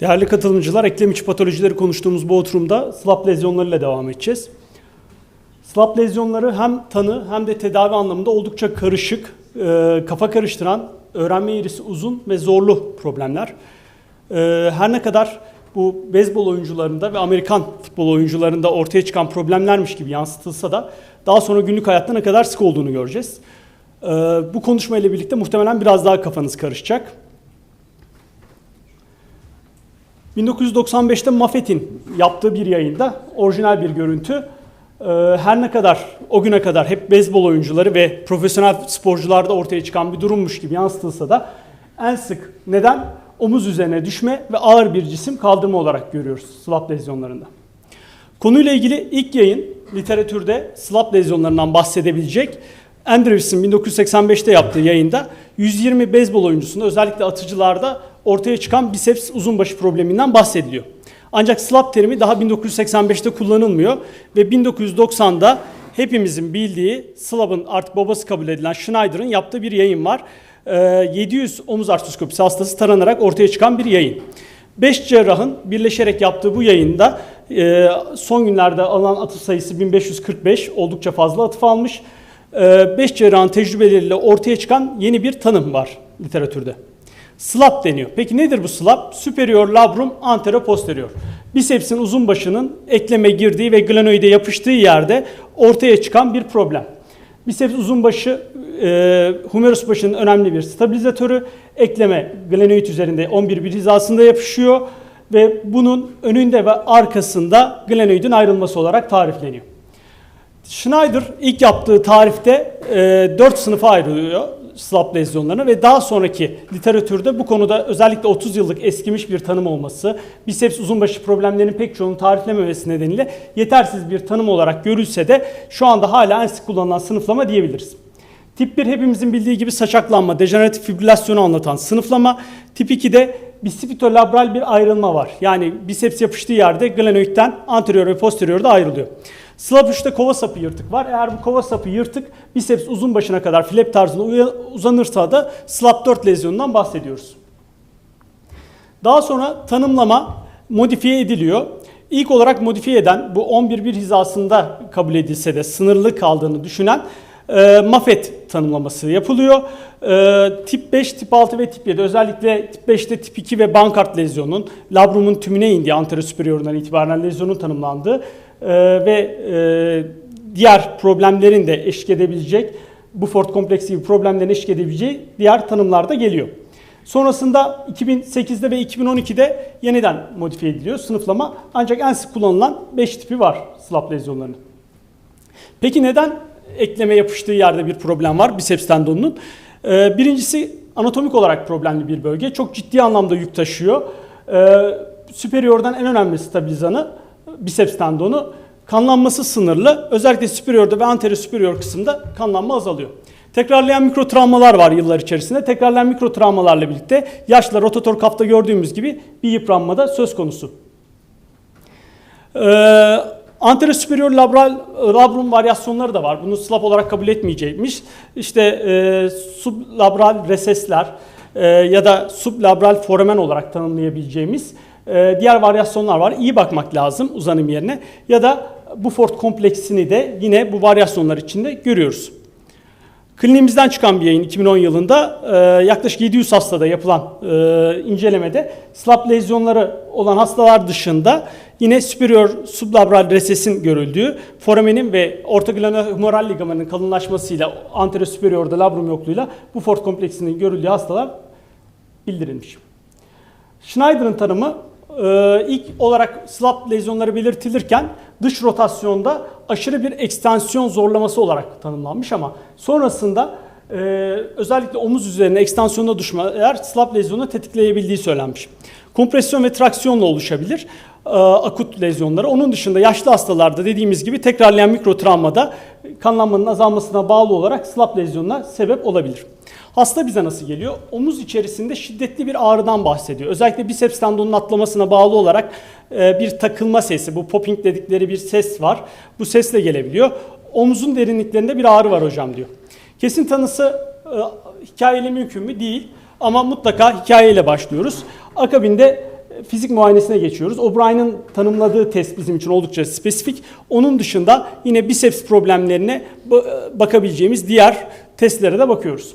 Değerli katılımcılar, eklem içi patolojileri konuştuğumuz bu oturumda SLAP lezyonlarıyla devam edeceğiz. SLAP lezyonları hem tanı hem de tedavi anlamında oldukça karışık, e, kafa karıştıran, öğrenme eğrisi uzun ve zorlu problemler. E, her ne kadar bu beyzbol oyuncularında ve Amerikan futbol oyuncularında ortaya çıkan problemlermiş gibi yansıtılsa da daha sonra günlük hayatta ne kadar sık olduğunu göreceğiz. E, bu konuşmayla birlikte muhtemelen biraz daha kafanız karışacak. 1995'te Mafet'in yaptığı bir yayında orijinal bir görüntü. Ee, Her ne kadar o güne kadar hep beyzbol oyuncuları ve profesyonel sporcularda ortaya çıkan bir durummuş gibi yansıtılsa da en sık neden omuz üzerine düşme ve ağır bir cisim kaldırma olarak görüyoruz SLAP lezyonlarında. Konuyla ilgili ilk yayın literatürde SLAP lezyonlarından bahsedebilecek Andrews'ın 1985'te yaptığı yayında 120 beyzbol oyuncusunda özellikle atıcılarda ortaya çıkan biceps uzunbaşı probleminden bahsediliyor. Ancak SLAP terimi daha 1985'te kullanılmıyor ve 1990'da hepimizin bildiği SLAP'ın artık babası kabul edilen Schneider'ın yaptığı bir yayın var. Ee, 700 omuz artroskopisi hastası taranarak ortaya çıkan bir yayın. 5 cerrahın birleşerek yaptığı bu yayında e, son günlerde alınan atıf sayısı 1545 oldukça fazla atıf almış. 5 cerrahın tecrübeleriyle ortaya çıkan yeni bir tanım var literatürde. SLAP deniyor. Peki nedir bu SLAP? Superior labrum anteroposterior. Bisepsin uzun başının ekleme girdiği ve glenoide yapıştığı yerde ortaya çıkan bir problem. Biceps uzun başı e, humerus başının önemli bir stabilizatörü. Ekleme glenoid üzerinde 11 bir hizasında yapışıyor ve bunun önünde ve arkasında glenoidin ayrılması olarak tarifleniyor. Schneider ilk yaptığı tarifte e, 4 sınıfa ayrılıyor SLAP lezyonlarını ve daha sonraki literatürde bu konuda özellikle 30 yıllık eskimiş bir tanım olması, biceps uzunbaşı problemlerinin pek çoğunu tariflememesi nedeniyle yetersiz bir tanım olarak görülse de şu anda hala en sık kullanılan sınıflama diyebiliriz. Tip 1 hepimizin bildiği gibi saçaklanma, dejeneratif fibrilasyonu anlatan sınıflama. Tip 2'de bisifitolabral bir ayrılma var. Yani biceps yapıştığı yerde glenoidten anterior ve posteriorda ayrılıyor. Slab 3'te kova sapı yırtık var. Eğer bu kova sapı yırtık biceps uzun başına kadar flap tarzında uzanırsa da slab 4 lezyonundan bahsediyoruz. Daha sonra tanımlama modifiye ediliyor. İlk olarak modifiye eden bu 11-1 hizasında kabul edilse de sınırlı kaldığını düşünen e, Mafet tanımlaması yapılıyor. E, tip 5, tip 6 ve tip 7 özellikle tip 5'te tip 2 ve Bankart lezyonun labrumun tümüne indiği anterosuperiorundan itibaren lezyonun tanımlandığı e, ve e, diğer problemlerin de eşlik edebilecek bu Ford kompleksi gibi problemlerin eşlik edebileceği diğer tanımlar da geliyor. Sonrasında 2008'de ve 2012'de yeniden modifiye ediliyor sınıflama. Ancak en sık kullanılan 5 tipi var SLAP lezyonlarının. Peki neden ekleme yapıştığı yerde bir problem var biceps tendonunun? Ee, birincisi anatomik olarak problemli bir bölge. Çok ciddi anlamda yük taşıyor. Ee, superiordan en önemli stabilizanı biceps tendonu. Kanlanması sınırlı. Özellikle superiorda ve anterior superior kısımda kanlanma azalıyor. Tekrarlayan mikro travmalar var yıllar içerisinde. Tekrarlayan mikro travmalarla birlikte yaşla rotator kafta gördüğümüz gibi bir yıpranma da söz konusu. Ee, Anterior superior labral, labrum varyasyonları da var. Bunu slap olarak kabul etmeyecekmiş. İşte e, sublabral resesler e, ya da sublabral foramen olarak tanımlayabileceğimiz diğer varyasyonlar var. İyi bakmak lazım uzanım yerine. Ya da bu Ford kompleksini de yine bu varyasyonlar içinde görüyoruz. Kliniğimizden çıkan bir yayın 2010 yılında e, yaklaşık 700 hastada yapılan e, incelemede slap lezyonları olan hastalar dışında yine superior sublabral resesin görüldüğü, foramenin ve ortoglenohumeral ligamanın kalınlaşmasıyla anterior superiorda labrum yokluğuyla bu Ford kompleksinin görüldüğü hastalar bildirilmiş. Schneider'ın tanımı e, ilk olarak slap lezyonları belirtilirken dış rotasyonda aşırı bir ekstansiyon zorlaması olarak tanımlanmış ama sonrasında e, özellikle omuz üzerine ekstansiyonda düşmeler slap lezyonu tetikleyebildiği söylenmiş. Kompresyon ve traksiyonla oluşabilir e, akut lezyonları. Onun dışında yaşlı hastalarda dediğimiz gibi tekrarlayan mikro travmada kanlanmanın azalmasına bağlı olarak slap lezyonuna sebep olabilir. Hasta bize nasıl geliyor? Omuz içerisinde şiddetli bir ağrıdan bahsediyor. Özellikle biceps tendonunun atlamasına bağlı olarak e, bir takılma sesi, bu popping dedikleri bir ses var. Bu sesle gelebiliyor. Omuzun derinliklerinde bir ağrı var hocam diyor. Kesin tanısı e, hikayeyle mümkün mü? Değil. Ama mutlaka hikayeyle başlıyoruz. Akabinde fizik muayenesine geçiyoruz. O'Brien'in tanımladığı test bizim için oldukça spesifik. Onun dışında yine biceps problemlerine ba- bakabileceğimiz diğer testlere de bakıyoruz.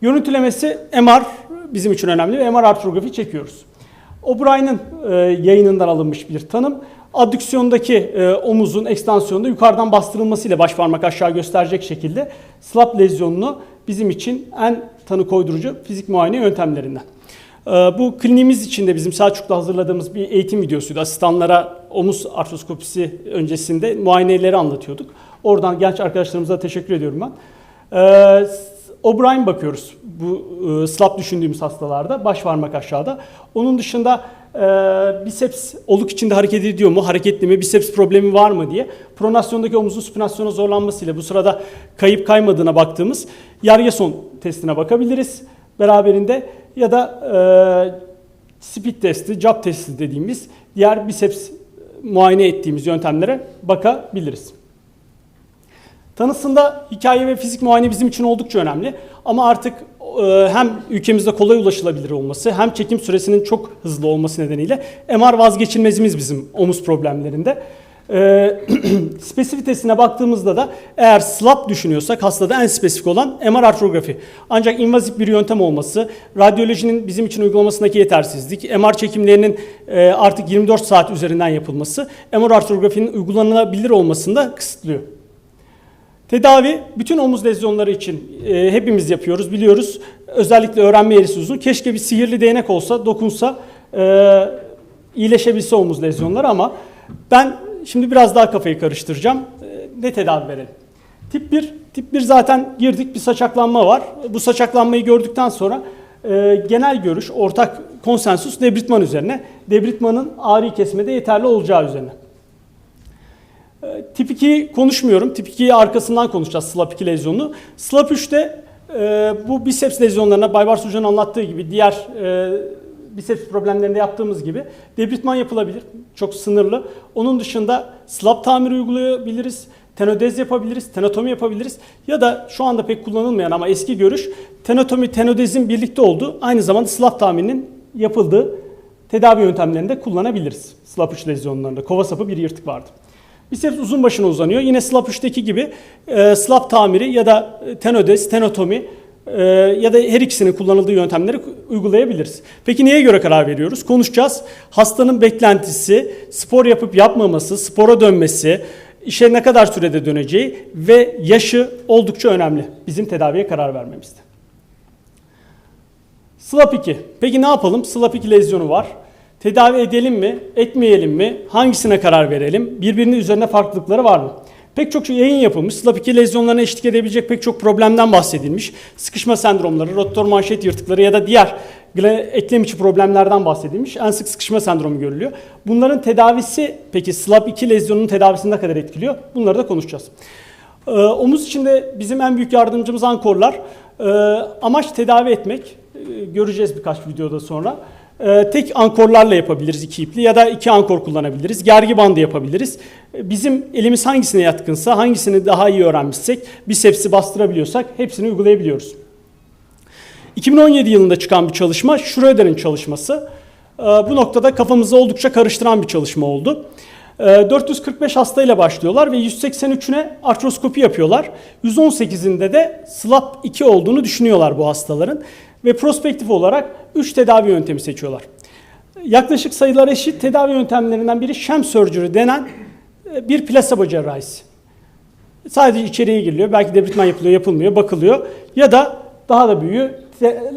Görüntülemesi MR bizim için önemli MR artrografi çekiyoruz. O'Brien'in e, yayınından alınmış bir tanım. Adüksiyondaki e, omuzun ekstansiyonda yukarıdan bastırılmasıyla baş parmak aşağı gösterecek şekilde slap lezyonunu bizim için en tanı koydurucu fizik muayene yöntemlerinden. E, bu kliniğimiz içinde bizim Selçuk'ta hazırladığımız bir eğitim videosuydu. Asistanlara omuz artroskopisi öncesinde muayeneleri anlatıyorduk. Oradan genç arkadaşlarımıza teşekkür ediyorum ben. E, O'Brien bakıyoruz bu e, slap düşündüğümüz hastalarda baş parmak aşağıda. Onun dışında e, biceps oluk içinde hareket ediyor mu, hareketli mi, biceps problemi var mı diye pronasyondaki omuzun süpinasyona zorlanmasıyla bu sırada kayıp kaymadığına baktığımız Yargeson testine bakabiliriz beraberinde ya da e, speed testi, job testi dediğimiz diğer biceps muayene ettiğimiz yöntemlere bakabiliriz. Tanısında hikaye ve fizik muayene bizim için oldukça önemli. Ama artık e, hem ülkemizde kolay ulaşılabilir olması hem çekim süresinin çok hızlı olması nedeniyle MR vazgeçilmezimiz bizim omuz problemlerinde. E, spesifitesine baktığımızda da eğer slap düşünüyorsak hastada en spesifik olan MR artrografi. Ancak invazif bir yöntem olması, radyolojinin bizim için uygulamasındaki yetersizlik, MR çekimlerinin e, artık 24 saat üzerinden yapılması MR artrografinin uygulanabilir olmasını da kısıtlıyor. Tedavi bütün omuz lezyonları için e, hepimiz yapıyoruz, biliyoruz. Özellikle öğrenme eğrisi uzun. Keşke bir sihirli değnek olsa, dokunsa, e, iyileşebilse omuz lezyonları ama ben şimdi biraz daha kafayı karıştıracağım. E, ne tedavi verelim? Tip 1, tip 1 zaten girdik bir saçaklanma var. Bu saçaklanmayı gördükten sonra e, genel görüş, ortak konsensus debritman üzerine. Debritmanın ağrıyı kesmede yeterli olacağı üzerine. Tip 2'yi konuşmuyorum. Tip 2'yi arkasından konuşacağız slap 2 lezyonunu. Slap 3'te e, bu biceps lezyonlarına Baybars Hoca'nın anlattığı gibi diğer e, biceps problemlerinde yaptığımız gibi debritman yapılabilir. Çok sınırlı. Onun dışında slap tamiri uygulayabiliriz. Tenodez yapabiliriz, tenatomi yapabiliriz ya da şu anda pek kullanılmayan ama eski görüş tenatomi, tenodezin birlikte olduğu aynı zamanda slap tamirinin yapıldığı tedavi yöntemlerinde kullanabiliriz. Slap 3 lezyonlarında kova sapı bir yırtık vardı. Biceps uzun başına uzanıyor. Yine slap 3'teki gibi e, slap tamiri ya da tenodez, tenotomi e, ya da her ikisinin kullanıldığı yöntemleri uygulayabiliriz. Peki neye göre karar veriyoruz? Konuşacağız. Hastanın beklentisi, spor yapıp yapmaması, spora dönmesi, işe ne kadar sürede döneceği ve yaşı oldukça önemli bizim tedaviye karar vermemizde. Slap 2. Peki ne yapalım? Slap 2 lezyonu var. Tedavi edelim mi, etmeyelim mi? Hangisine karar verelim? Birbirinin üzerine farklılıkları var mı? Pek çok yayın yapılmış. Slap 2 lezyonlarına eşlik edebilecek pek çok problemden bahsedilmiş. Sıkışma sendromları, rotor manşet yırtıkları ya da diğer eklem içi problemlerden bahsedilmiş. En sık sıkışma sendromu görülüyor. Bunların tedavisi peki slap 2 lezyonunun tedavisini ne kadar etkiliyor? Bunları da konuşacağız. Ee, omuz içinde bizim en büyük yardımcımız ankorlar. Ee, amaç tedavi etmek. Ee, göreceğiz birkaç videoda sonra. Ee, tek ankorlarla yapabiliriz iki ipli ya da iki ankor kullanabiliriz. Gergi bandı yapabiliriz. Ee, bizim elimiz hangisine yatkınsa, hangisini daha iyi öğrenmişsek, bisepsi bastırabiliyorsak hepsini uygulayabiliyoruz. 2017 yılında çıkan bir çalışma, Schroeder'in çalışması. Ee, bu noktada kafamızı oldukça karıştıran bir çalışma oldu. 445 hastayla başlıyorlar ve 183'üne artroskopi yapıyorlar. 118'inde de SLAP 2 olduğunu düşünüyorlar bu hastaların ve prospektif olarak 3 tedavi yöntemi seçiyorlar. Yaklaşık sayılar eşit tedavi yöntemlerinden biri sham surgery denen e, bir plasebo cerrahisi. Sadece içeriye giriliyor. Belki debritman yapılıyor, yapılmıyor, bakılıyor. Ya da daha da büyüğü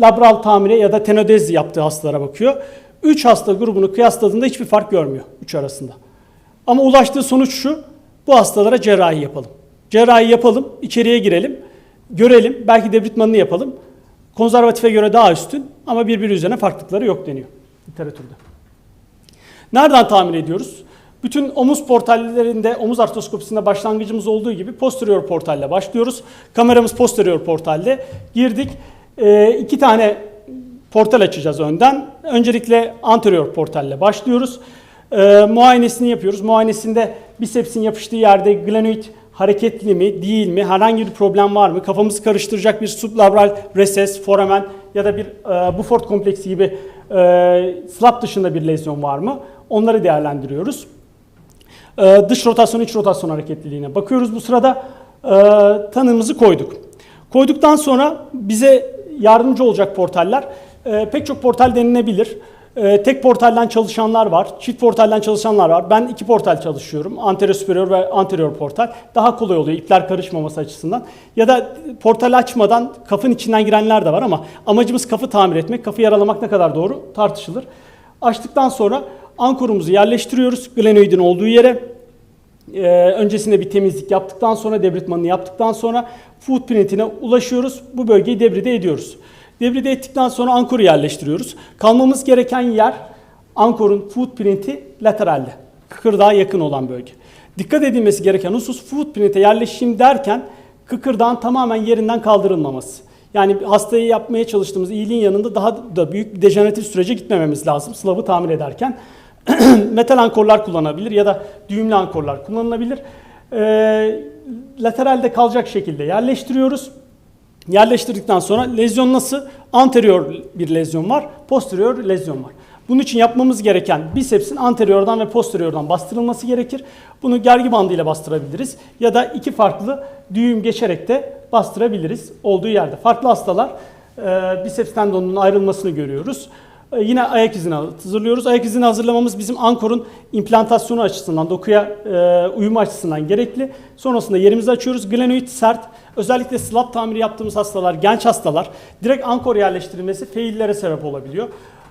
labral tamire ya da tenodez yaptığı hastalara bakıyor. 3 hasta grubunu kıyasladığında hiçbir fark görmüyor 3 arasında. Ama ulaştığı sonuç şu, bu hastalara cerrahi yapalım. Cerrahi yapalım, içeriye girelim, görelim, belki debritmanını yapalım. Konservatife göre daha üstün ama birbiri üzerine farklılıkları yok deniyor literatürde. Nereden tahmin ediyoruz? Bütün omuz portallerinde, omuz artroskopisinde başlangıcımız olduğu gibi posterior portalle başlıyoruz. Kameramız posterior portalde. Girdik. E, iki tane portal açacağız önden. Öncelikle anterior portalle başlıyoruz. E, muayenesini yapıyoruz. Muayenesinde bisepsin yapıştığı yerde glenoid hareketli mi, değil mi, herhangi bir problem var mı, kafamızı karıştıracak bir sublabral reses, foramen ya da bir e, Buford kompleksi gibi e, slap dışında bir lezyon var mı? Onları değerlendiriyoruz. Ee, dış rotasyon, iç rotasyon hareketliliğine bakıyoruz. Bu sırada e, tanımımızı koyduk. Koyduktan sonra bize yardımcı olacak portaller e, pek çok portal denilebilir. E, tek portalden çalışanlar var, çift portalden çalışanlar var. Ben iki portal çalışıyorum. Anterior superior ve anterior portal. Daha kolay oluyor ipler karışmaması açısından. Ya da portal açmadan kafın içinden girenler de var ama amacımız kafı tamir etmek. Kafı yaralamak ne kadar doğru tartışılır. Açtıktan sonra ankorumuzu yerleştiriyoruz glenoidin olduğu yere. Ee, öncesinde bir temizlik yaptıktan sonra, debritmanını yaptıktan sonra footprint'ine ulaşıyoruz. Bu bölgeyi debride ediyoruz. Debride ettikten sonra ankoru yerleştiriyoruz. Kalmamız gereken yer ankorun footprint'i lateralde. Kıkırdağa yakın olan bölge. Dikkat edilmesi gereken husus footprint'e yerleşim derken kıkırdağın tamamen yerinden kaldırılmaması. Yani hastayı yapmaya çalıştığımız iyiliğin yanında daha da büyük bir dejeneratif sürece gitmememiz lazım slavı tamir ederken. Metal ankorlar kullanabilir ya da düğümlü ankorlar kullanılabilir. Ee, lateralde kalacak şekilde yerleştiriyoruz. Yerleştirdikten sonra lezyon nasıl? Anterior bir lezyon var, posterior lezyon var. Bunun için yapmamız gereken bisepsin anteriordan ve posteriordan bastırılması gerekir. Bunu gergi bandı ile bastırabiliriz ya da iki farklı düğüm geçerek de bastırabiliriz olduğu yerde. Farklı hastalar e, biceps tendonunun ayrılmasını görüyoruz. E, Yine ayak izini hazırlıyoruz. Ayak izini hazırlamamız bizim ankorun implantasyonu açısından, dokuya e, uyumu açısından gerekli. Sonrasında yerimizi açıyoruz. Glenoid sert. Özellikle slap tamiri yaptığımız hastalar, genç hastalar direkt ankor yerleştirilmesi faillere sebep olabiliyor.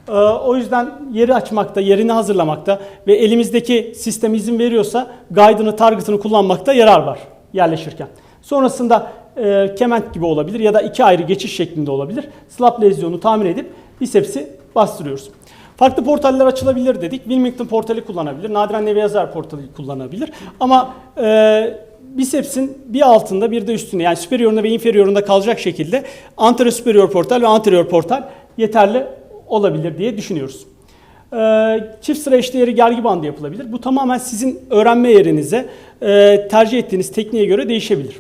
E, o yüzden yeri açmakta, yerini hazırlamakta ve elimizdeki sistem izin veriyorsa guide'ını, target'ını kullanmakta yarar var yerleşirken. Sonrasında e, kement gibi olabilir ya da iki ayrı geçiş şeklinde olabilir. Slap lezyonu tamir edip bisepsi bastırıyoruz. Farklı portaller açılabilir dedik. Wilmington portali kullanabilir. Nadiren Neviazer portali kullanabilir. Ama e, bisepsin bir altında bir de üstünde yani superiorunda ve inferiorunda kalacak şekilde anterior superior portal ve anterior portal yeterli olabilir diye düşünüyoruz. Ee, çift sıra eşdeğeri gergi bandı yapılabilir. Bu tamamen sizin öğrenme yerinize, e, tercih ettiğiniz tekniğe göre değişebilir.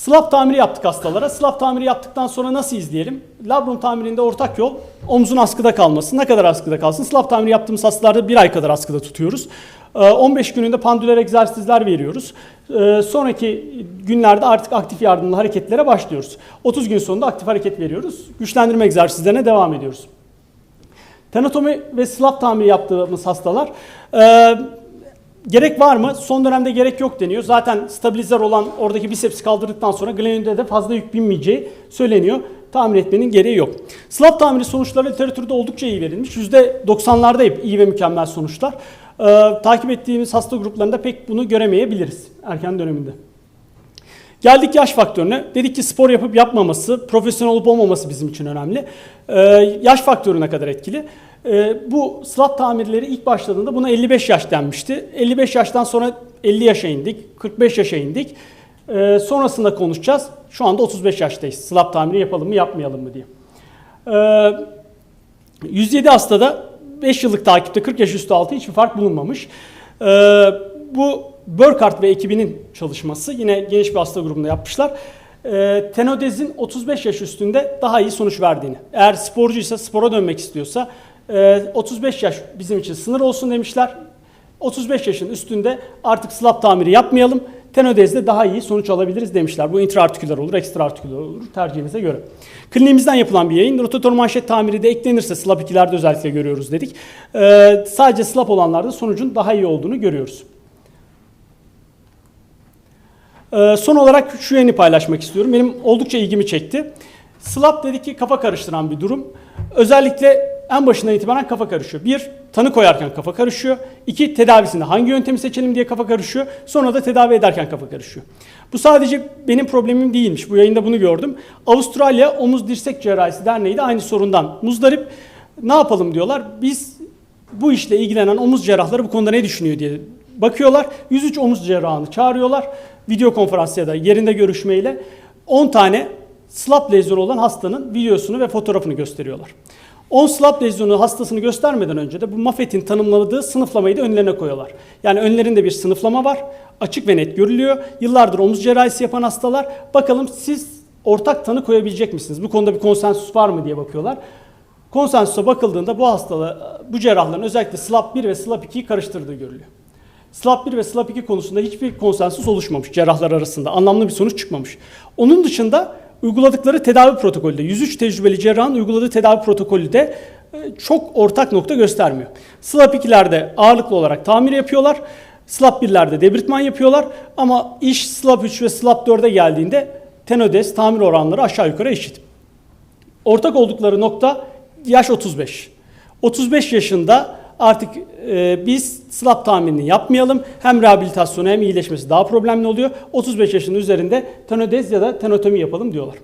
Slap tamiri yaptık hastalara. Slap tamiri yaptıktan sonra nasıl izleyelim? Labrum tamirinde ortak yol omzun askıda kalması. Ne kadar askıda kalsın? Slap tamiri yaptığımız hastalarda bir ay kadar askıda tutuyoruz. Ee, 15 gününde pandüler egzersizler veriyoruz. Ee, Sonraki günlerde artık aktif yardımlı hareketlere başlıyoruz. 30 gün sonunda aktif hareket veriyoruz. Güçlendirme egzersizlerine devam ediyoruz. Tenatomi ve slap tamiri yaptığımız hastalar e, gerek var mı? Son dönemde gerek yok deniyor. Zaten stabilizer olan oradaki bisepsi kaldırdıktan sonra glenoide de fazla yük binmeyeceği söyleniyor. Tamir etmenin gereği yok. Slap tamiri sonuçları literatürde oldukça iyi verilmiş. %90'larda hep iyi ve mükemmel sonuçlar. E, takip ettiğimiz hasta gruplarında pek bunu göremeyebiliriz erken döneminde. Geldik yaş faktörüne. Dedik ki spor yapıp yapmaması, profesyonel olup olmaması bizim için önemli. Ee, yaş faktörü ne kadar etkili? Ee, bu slap tamirleri ilk başladığında buna 55 yaş denmişti. 55 yaştan sonra 50 yaşa indik, 45 yaşa indik. Ee, sonrasında konuşacağız. Şu anda 35 yaştayız. Slap tamiri yapalım mı yapmayalım mı diye. Ee, 107 hastada 5 yıllık takipte 40 yaş üstü altı hiçbir fark bulunmamış. Ee, bu Burkhardt ve ekibinin çalışması yine geniş bir hasta grubunda yapmışlar. Ee, tenodezin 35 yaş üstünde daha iyi sonuç verdiğini. Eğer sporcuysa, spora dönmek istiyorsa e, 35 yaş bizim için sınır olsun demişler. 35 yaşın üstünde artık slap tamiri yapmayalım. Tenodezde daha iyi sonuç alabiliriz demişler. Bu intraartiküler olur, ekstraartiküler olur tercihinize göre. Kliniğimizden yapılan bir yayın. Rotator manşet tamiri de eklenirse slap 2'lerde özellikle görüyoruz dedik. Ee, sadece slap olanlarda sonucun daha iyi olduğunu görüyoruz. Ee, son olarak şu yeni paylaşmak istiyorum. Benim oldukça ilgimi çekti. Slap dedik ki kafa karıştıran bir durum. Özellikle en başından itibaren kafa karışıyor. Bir, tanı koyarken kafa karışıyor. İki, tedavisinde hangi yöntemi seçelim diye kafa karışıyor. Sonra da tedavi ederken kafa karışıyor. Bu sadece benim problemim değilmiş. Bu yayında bunu gördüm. Avustralya Omuz Dirsek Cerrahisi Derneği de aynı sorundan muzdarip. Ne yapalım diyorlar. Biz bu işle ilgilenen omuz cerrahları bu konuda ne düşünüyor diye bakıyorlar. 103 omuz cerrahını çağırıyorlar. Video konferans ya da yerinde görüşmeyle 10 tane slap lezyonu olan hastanın videosunu ve fotoğrafını gösteriyorlar. 10 slap lezyonu hastasını göstermeden önce de bu Mafet'in tanımladığı sınıflamayı da önlerine koyuyorlar. Yani önlerinde bir sınıflama var. Açık ve net görülüyor. Yıllardır omuz cerrahisi yapan hastalar. Bakalım siz ortak tanı koyabilecek misiniz? Bu konuda bir konsensus var mı diye bakıyorlar. Konsensusa bakıldığında bu hastalığı, bu cerrahların özellikle SLAP 1 ve SLAP 2'yi karıştırdığı görülüyor. SLAP 1 ve SLAP 2 konusunda hiçbir konsensus oluşmamış cerrahlar arasında. Anlamlı bir sonuç çıkmamış. Onun dışında uyguladıkları tedavi protokolü de 103 tecrübeli cerrahın uyguladığı tedavi protokolü de e, çok ortak nokta göstermiyor. SLAP 2'lerde ağırlıklı olarak tamir yapıyorlar. SLAP 1'lerde debritman yapıyorlar ama iş SLAP 3 ve SLAP 4'e geldiğinde tenodes tamir oranları aşağı yukarı eşit. Ortak oldukları nokta yaş 35. 35 yaşında artık e, biz slap tamirini yapmayalım. Hem rehabilitasyonu hem iyileşmesi daha problemli oluyor. 35 yaşın üzerinde tenodez ya da tenotomi yapalım diyorlar.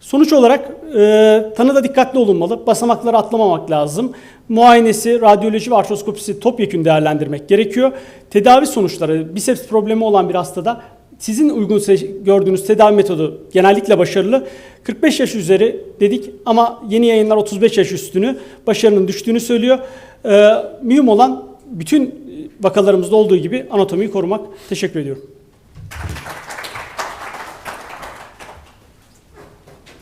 Sonuç olarak e, tanıda dikkatli olunmalı. Basamakları atlamamak lazım. Muayenesi, radyoloji ve artroskopisi topyekün değerlendirmek gerekiyor. Tedavi sonuçları, biceps problemi olan bir hastada sizin uygun gördüğünüz tedavi metodu genellikle başarılı. 45 yaş üzeri dedik ama yeni yayınlar 35 yaş üstünü başarının düştüğünü söylüyor. Ee, mühim olan bütün vakalarımızda olduğu gibi anatomiyi korumak. Teşekkür ediyorum.